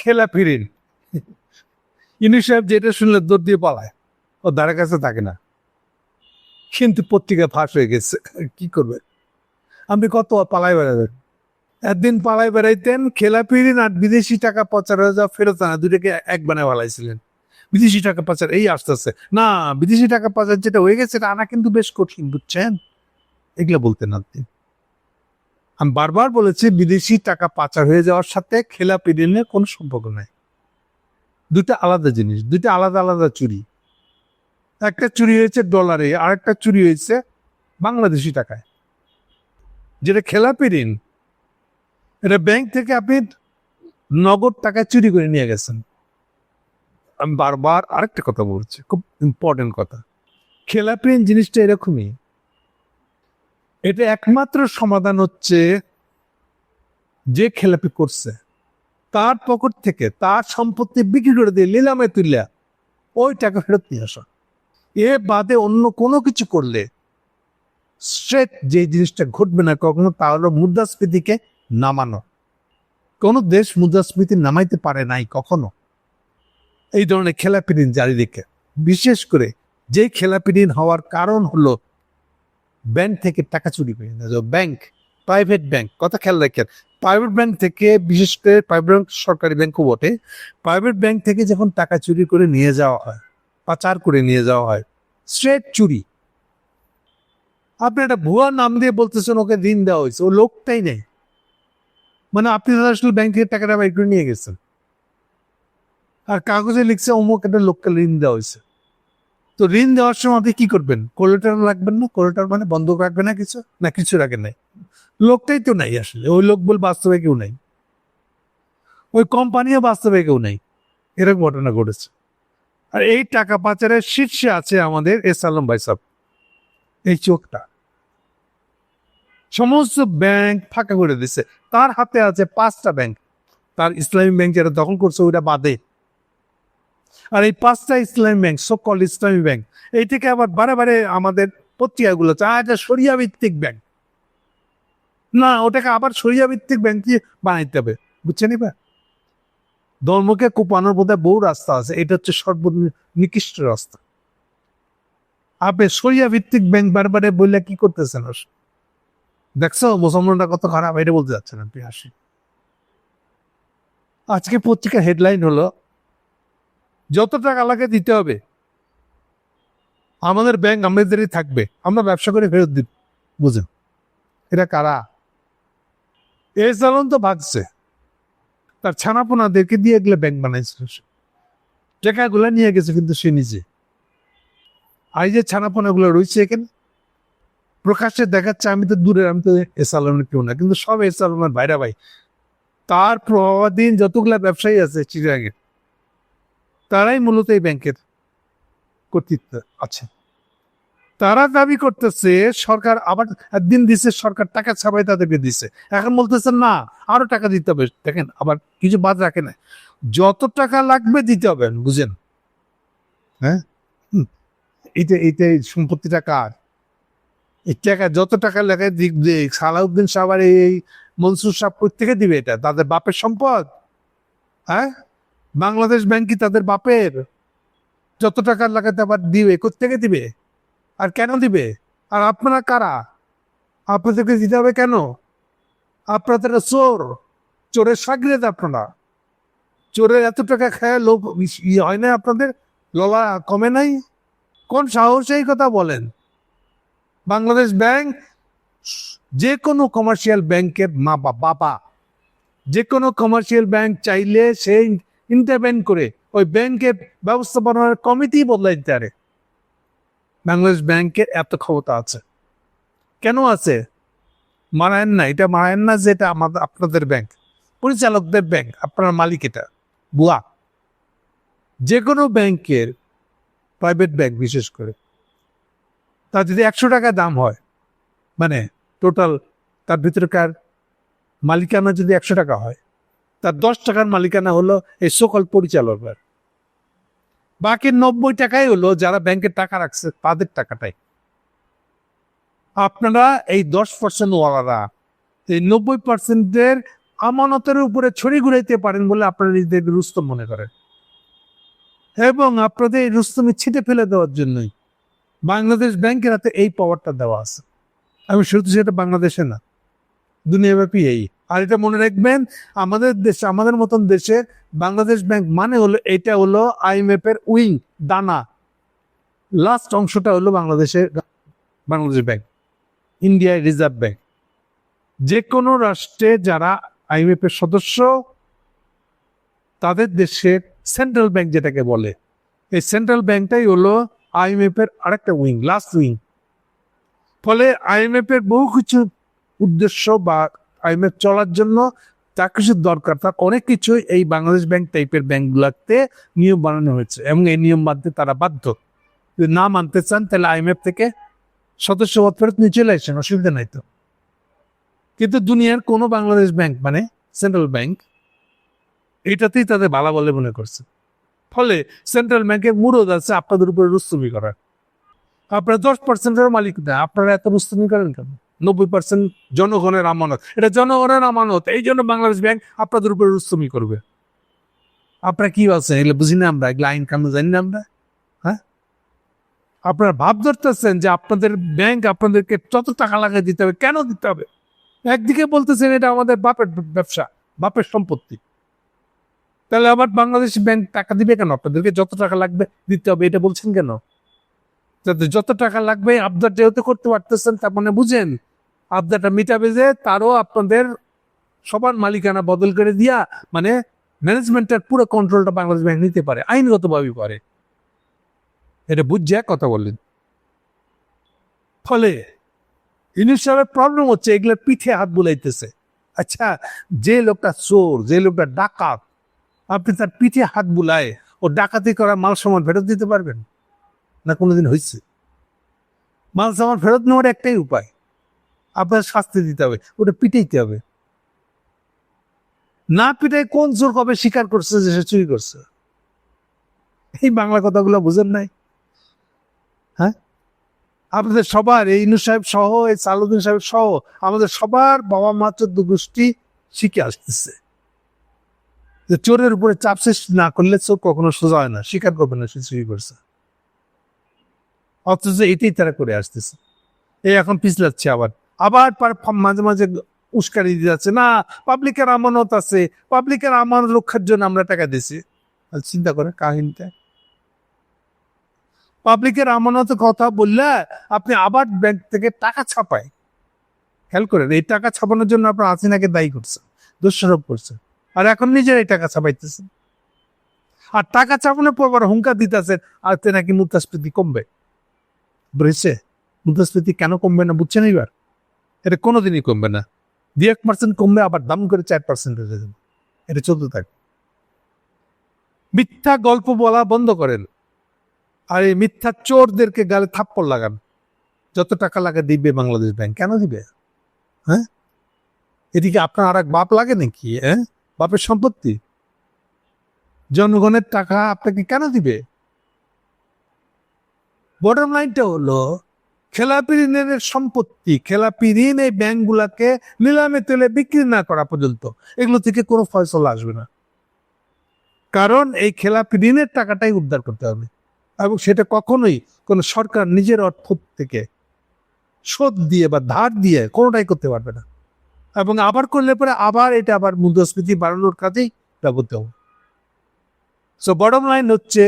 খেলা ফিরিন ইনি সাহেব যেটা শুনলে দৌড় দিয়ে পালায়। ও দ্বারা কাছে থাকে না। কিন্তু পত্রিকা ফাঁস হয়ে গেছে। কি করবে? আপনি কত পালাই বেড়াবেন? একদিন পালাই বেড়াইতেন, খেলা ফিরিন আর বিদেশি টাকা পাচার হয়ে যাওয়া ফেরত আনা দুটাকে এক বানায় পালাইছিলেন বিদেশি টাকা পাচার, এই আসতেছে। না, বিদেশি টাকা পাচার যেটা হয়ে গেছে, এটা আনা কিন্তু বেশ কঠিন, বুঝছেন? এগুলো বলতেন আপনি। আমি বারবার বলেছি, বিদেশি টাকা পাচার হয়ে যাওয়ার সাথে খেলা পিডিনের কোনো সম্পর্ক নাই। দুটো আলাদা জিনিস দুটো আলাদা আলাদা চুরি। একটা চুরি হয়েছে ডলারে আর একটা চুরি হয়েছে বাংলাদেশি টাকায়। যেটা খেলাপি ঋণ এটা ব্যাংক থেকে আপনি নগদ টাকা চুরি করে নিয়ে গেছেন। আমি বারবার আরেকটা কথা বলছি, খুব ইম্পর্টেন্ট কথা। খেলাপি ঋণ জিনিসটা এরকমই। এটা একমাত্র সমাধান হচ্ছে যে খেলাপি করছে। তার পকেট থেকে তার সম্পত্তি বিক্রি করে দিয়ে নিলামে তুলিয়া ওই টাকা ফেরত নিয়ে আসা। এ বাদে অন্য কোনো কিছু করলে স্ট্রেট যে জিনিসটা ঘটবে না, কখনো তা হলো মুদ্রাস্ফীতিকে নামানো। কোনো দেশ মুদ্রাস্ফীতি নামাইতে পারে নাই কখনো। এই ধরনের খেলাপি ঋণ জারি রেখে। বিশেষ করে যে খেলাপি ঋণ হওয়ার কারণ হলো ব্যাংক থেকে টাকা চুরি করে ব্যাংক প্রাইভেট ব্যাংক কথা খেয়াল রাখেন প্রাইভেট ব্যাংক থেকে, বিশেষ করে প্রাইভেট ব্যাংক সরকারি ব্যাংকও বটে প্রাইভেট ব্যাংক থেকে যখন টাকা চুরি করে নিয়ে যাওয়া হয়, পাচার করে নিয়ে যাওয়া হয় স্ট্রেট চুরি। আপনি একটা ভুয়া নাম দিয়ে বলতেছেন, ওকে ঋণ দেওয়া হয়েছে, ও লোকটাই নেই। মানে আপনি তাহলে আসলে ব্যাংক থেকে টাকাটা বাইর করে নিয়ে গেছেন। আর কাগজে লিখছে অমুক একটা লোককে ঋণ দেওয়া হয়েছে। তো ঋণ দেওয়ার সময় আপনি কি করবেন? কোলেটার রাখবেন না? কোলেটার মানে বন্ধক রাখবেন না কিছু? না, কিছু রাখেন নাই? লোকটাই তো নাই আসলে। ওই লোক বল বাস্তবে কেউ নাই। ওই কোম্পানিও বাস্তবে কেউ নাই। এরকম ঘটনা ঘটেছে। আর এই টাকা পাচারের শীর্ষে আছে আমাদের এস আলম ভাই সাহেব। এই চোখটা। সমস্ত ব্যাংক ফাঁকা করে দিছে। তার হাতে আছে পাঁচটা ব্যাংক। তার ইসলামী ব্যাংক যেটা দখল করছে, ওইটা বাদে আর এই পাঁচটা ইসলামী ব্যাংক সকল ইসলামী ব্যাংক, এই থেকে আবার বারে বারে আমাদের পত্রিকাগুলো চায় এটা সরিয়া ভিত্তিক ব্যাংক। না, ওটাকে আবার সরিয়া ভিত্তিক ব্যাংক বানাইতে হবে, বুঝছেন এবার? ধর্মকে কোপানোর বোধ বহু রাস্তা আছে, এটা হচ্ছে সর্বনিকৃষ্ট রাস্তা। আপনি সরিয়া ভিত্তিক ব্যাংক বারবারে বললে কি করতেছেন দেখছ, মুসলমানরা কত খারাপ, এটা বলতে যাচ্ছেন আপনি আসি আজকে পত্রিকার হেডলাইন হলো যত টাকা লাগে দিতে হবে। আমাদের ব্যাংক আমাদেরই থাকবে। আমরা ব্যবসা করে ফেরত দিব। বুঝেন এটা কারা? এই চালন তো ভাগছে। তার ছানাপোনাদেরকে দিয়ে এগুলো ব্যাংক বানাইছিল সে। টাকাগুলো নিয়ে গেছে কিন্তু সে নিজে। আর এই যে ছানাপোনাগুলো রয়েছে এখানে, প্রকাশ্যে দেখাচ্ছে, আমি তো দূরের, আমি তো এসালমের কেউ না, কিন্তু সব এসালমের ভাইরা ভাই। তার প্রভাবাধীন যতগুলা ব্যবসায়ী আছে চিরাঙের তারাই মূলত এই ব্যাংকের কর্তৃত্ব আছে। তারা দাবি করতেছে, সরকার আবার একদিন দিছে, সরকার টাকা ছাপাই তাদেরকে দিছে। এখন বলতেছে, না, আরও টাকা দিতে হবে। দেখেন, আবার কিছু বাদ রাখে না। যত টাকা লাগবে দিতে হবে, বুঝেন? হ্যাঁ? হুম। এইটা এইটা সম্পত্তিটা কার? এই টাকা, যত টাকা লাগে দিক সালাউদ্দিন সাহাবার এই মনসুর সাহ থেকে দিবে এটা। তাদের বাপের সম্পদ। হ্যাঁ? বাংলাদেশ ব্যাংক কি তাদের বাপের? যত টাকা লাগাতে আবার দিবে থেকে দিবে? আর কেন দিবে? আর আপনারা কারা? আপনাদেরকে দিতে হবে কেন? আপনাদের চোর। চোরের সাগরেদ আপনারা। চোরের এত টাকা খায় লোভ হয় না আপনাদের? ললা কমে নাই? কোন সাহস এই কথা বলেন? বাংলাদেশ ব্যাংক যে কোনো কমার্শিয়াল ব্যাংকের মা বাবা, যে কোনো কমার্শিয়াল ব্যাংক চাইলে সে ইন্টারভেন করে ওই ব্যাংকের ব্যবস্থাপনার কমিটি বদলাই দিতে পারে। বাংলাদেশ ব্যাংকের এত ক্ষমতা আছে। কেন আছে? মারায়েন না, এটা মারায়েন না যে এটা আমাদের, আপনাদের ব্যাংক। পরিচালকদের ব্যাংক, আপনার মালিক এটা বুয়া যে কোনো ব্যাংকের প্রাইভেট ব্যাংক বিশেষ করে। তার যদি একশো টাকা দাম হয় মানে টোটাল তার ভিতরকার মালিকানা যদি একশো টাকা হয় তার দশ টাকার মালিকানা হলো এই সকল পরিচালকের বাকি নব্বই টাকাই হলো যারা ব্যাংকে টাকা রাখছে, তাদের টাকাটাই। আপনারা এই দশ পার্সেন্ট ওয়ালারা, এই নব্বই পার্সেন্টের আমানতের উপরে ছড়ি ঘুরাইতে পারেন বলে আপনারা নিজেদের রুস্তম মনে করেন। এবং আপনাদের এই রুস্তমি ছিটে ফেলে দেওয়ার জন্যই বাংলাদেশ ব্যাংকের হাতে এই পাওয়ারটা দেওয়া আছে। আমি শুধু সেটা বাংলাদেশে না, দুনিয়াব্যাপী এই। আর এটা মনে রাখবেন, আমাদের দেশে আমাদের মতন দেশে বাংলাদেশ ব্যাংক মানে হলো এটা হলো আইএমএফ এর উইং, দানা। লাস্ট অংশটা হলো বাংলাদেশের বাংলাদেশ ব্যাংক ইন্ডিয়ায় রিজার্ভ ব্যাংক। যে কোনো রাষ্ট্রে যারা আইএমএফ এর সদস্য, তাদের দেশের সেন্ট্রাল ব্যাংক যেটাকে বলে, এই সেন্ট্রাল ব্যাংকটাই হলো আইএমএফ এর আরেকটা উইং লাস্ট উইং। ফলে আইএমএফ এর বহু কিছু উদ্দেশ্য বা আইএমএফ চলার জন্য যা দরকার। তার অনেক কিছুই এই বাংলাদেশ ব্যাংক টাইপের ব্যাংকগুলোতে নিয়ম বানানো হয়েছে এবং এই নিয়ম মানতে তারা বাধ্য। যদি না মানতে চান, তাহলে আইএমএফ থেকে সদস্যপদ ফেরত নিয়ে চলে আসেন, অসুবিধা নাই তো। কিন্তু দুনিয়ার কোনো বাংলাদেশ ব্যাংক মানে সেন্ট্রাল ব্যাংক, এটাতেই তাদের বালা বলে মনে করছে। ফলে সেন্ট্রাল ব্যাংকের মুরদ আছে আপনাদের উপরে রুস্তুমি করার আপনারা দশ পার্সেন্টের মালিক না, আপনারা এত রুস্তুমি করেন কেন? নব্বই পার্সেন্ট জনগণের আমানত। এটা জনগণের আমানত। এই জন্য বাংলাদেশ ব্যাংক আপনাদের উপরে রুস্তুমি করবে। আপনারা কি বলছেন এগুলো বুঝি না আমরা? এগুলো আইন কানুন জানি না আমরা? হ্যাঁ? আপনারা ভাব ধরতেছেন যে আপনাদের ব্যাংক আপনাদেরকে যত টাকা লাগিয়ে দিতে হবে, কেন দিতে হবে? একদিকে বলতেছেন এটা আমাদের বাপের ব্যবসা, বাপের সম্পত্তি। তাহলে আবার বাংলাদেশ ব্যাংক টাকা দিবে কেন? আপনাদেরকে যত টাকা লাগবে দিতে হবে, এটা বলছেন কেন? যাতে টাকা লাগবে, আবদার যেহেতু করতে পারতেছেন, তার মানে বুঝেন আবদারটা মিটাবে যে তারও আপনাদের সবার মালিকানা বদল করে দিয়া মানে ম্যানেজমেন্টের পুরো কন্ট্রোলটা বাংলাদেশ ব্যাংক নিতে পারে আইনগতভাবে পারে। এটা বুঝছে কথা বললেন। ফলে সাহেবের প্রবলেম হচ্ছে এগুলোর পিঠে হাত বুলাইতেছে। আচ্ছা যে লোকটা চোর, যে লোকটা ডাকাত, আপনি তার পিঠে হাত বুলায়, ও ডাকাতি করা মাল সামান ফেরত দিতে পারবেন? না কোনোদিন হয়েছে মাল সামান ফেরত নেওয়ার একটাই উপায়। আপনার শাস্তি দিতে হবে, ওটা পিটাইতে হবে। না পিটাই কোন চোর কবে স্বীকার করছে যে সে চুরি করছে। এই বাংলা কথাগুলো বুঝেন নাই? হ্যাঁ? আপনাদের সবার, এই ইনু সাহেব সহ, এই সালুদ্দিন সাহেব সহ, আমাদের সবার বাবা মা চোদ্দ গোষ্ঠী শিখে আসতেছে। যে চোরের উপরে চাপ সৃষ্টি না করলে চোর কখনো সোজা হয় না, স্বীকার করবে না সে চুরি করছে। অথচ এটাই তারা করে আসতেছে। এই এখন পিছলাচ্ছে আবার। আবার মাঝে মাঝে উস্কারি দিয়ে যাচ্ছে, না, পাবলিকের আমানত আছে, পাবলিকের আমানত রক্ষার জন্য আমরা টাকা দিছি চিন্তা করে কাহিনীটা। পাবলিকের আমানত কথা বললে আপনি আবার ব্যাংক থেকে টাকা ছাপায়। খেয়াল করেন, এই টাকা ছাপানোর জন্য আপনার হাসিনাকে দায়ী করছেন, দোষারোপ করছেন, আর এখন নিজেরাই টাকা ছাপাইতেছেন। আর টাকা ছাপানোর পর আবার হুঙ্কার দিতেছেন আর তে নাকি মুদ্রাস্ফীতি কমবে। বুঝছে? মুদ্রাস্ফীতি কেন কমবে না বুঝছেন এইবার? এটা কোনোদিনই কমবে না। দুই এক পার্সেন্ট কমবে আবার দাম করে চার পার্সেন্ট হয়ে যাবে। এটা চলতে থাকবে মিথ্যা গল্প বলা বন্ধ করেন। আর এই মিথ্যা চোরদেরকে গালে থাপ্পড় লাগান। যত টাকা লাগে দিবে বাংলাদেশ ব্যাংক। কেন দিবে? হ্যাঁ? এদিকে আপনার আর এক বাপ লাগে নাকি? হ্যাঁ? বাপের সম্পত্তি? জনগণের টাকা আপনাকে কেন দিবে? বটম লাইনটা হলো খেলাপি ঋণের সম্পত্তি খেলাপি ঋণ এই ব্যাংকগুলাকে নিলামে তেলে বিক্রি না করা পর্যন্ত, এগুলো থেকে কোনো ফয়সলা আসবে না। কারণ এই খেলাপি ঋণের টাকাটাই উদ্ধার করতে হবে, এবং সেটা কখনোই কোনো সরকার নিজের অর্থ থেকে শোধ দিয়ে বা ধার দিয়ে কোনোটাই করতে পারবে না। এবং আবার করলে পরে আবার এটা আবার মুদ্রাস্ফীতি বাড়ানোর কাজেই ব্যবহৃত হবে। সো বটম লাইন হচ্ছে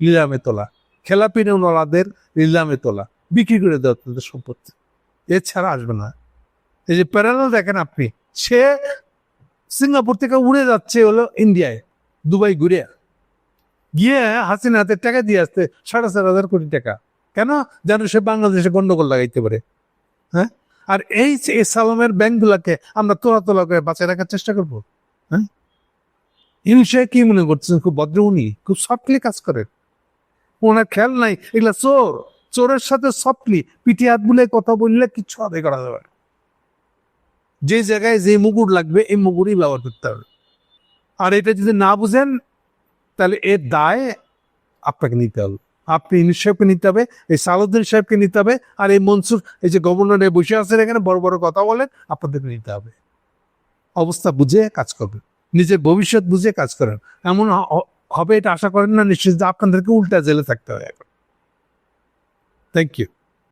নিলামে তোলা খেলাপি ঋণওয়ালাদের নিলামে তোলা। বিক্রি করে দেওয়া তাদের সম্পত্তি। এছাড়া আসবে না। এই যে প্যারালাল দেখেন আপনি, সে সিঙ্গাপুর থেকে উড়ে যাচ্ছে হলো ইন্ডিয়ায় দুবাই ঘুরে। গিয়ে হাসিনা হাতে টাকা দিয়ে আসতে সাড়ে চার হাজার কোটি টাকা। কেন? যেন সে বাংলাদেশে গন্ডগোল লাগাইতে পারে। হ্যাঁ? আর এই এই সালামের ব্যাংকগুলোকে আমরা তোলা তোলা করে বাঁচিয়ে রাখার চেষ্টা করব। হ্যাঁ? ইনি সে কি মনে করছেন খুব ভদ্র উনি, খুব সফটলি কাজ করেন। ওনার খেয়াল নাই, এগুলা চোর। চোরের সাথে সফটলি পিঠে হাত বুলে কথা বললে কিচ্ছু আদায় করা যাবে। যে জায়গায় যে মুগুর লাগবে, এই মুগুরই ব্যবহার করতে হবে। আর এটা যদি না বুঝেন, তাহলে এর দায় আপনাকে নিতে হবে। আপনি ইউনিট সাহেবকে নিতে হবে, এই সালুদ্দিন সাহেবকে নিতে হবে, আর এই মনসুর, এই যে গভর্নরে বসে আছেন এখানে, বড় বড় কথা বলেন আপনাদেরকে নিতে হবে। অবস্থা বুঝে কাজ করবেন। নিজের ভবিষ্যৎ বুঝে কাজ করেন। এমন হবে এটা আশা করেন না, নিশ্চিত যে আপনাদেরকে উল্টা জেলে থাকতে হয় এখন। Thank you.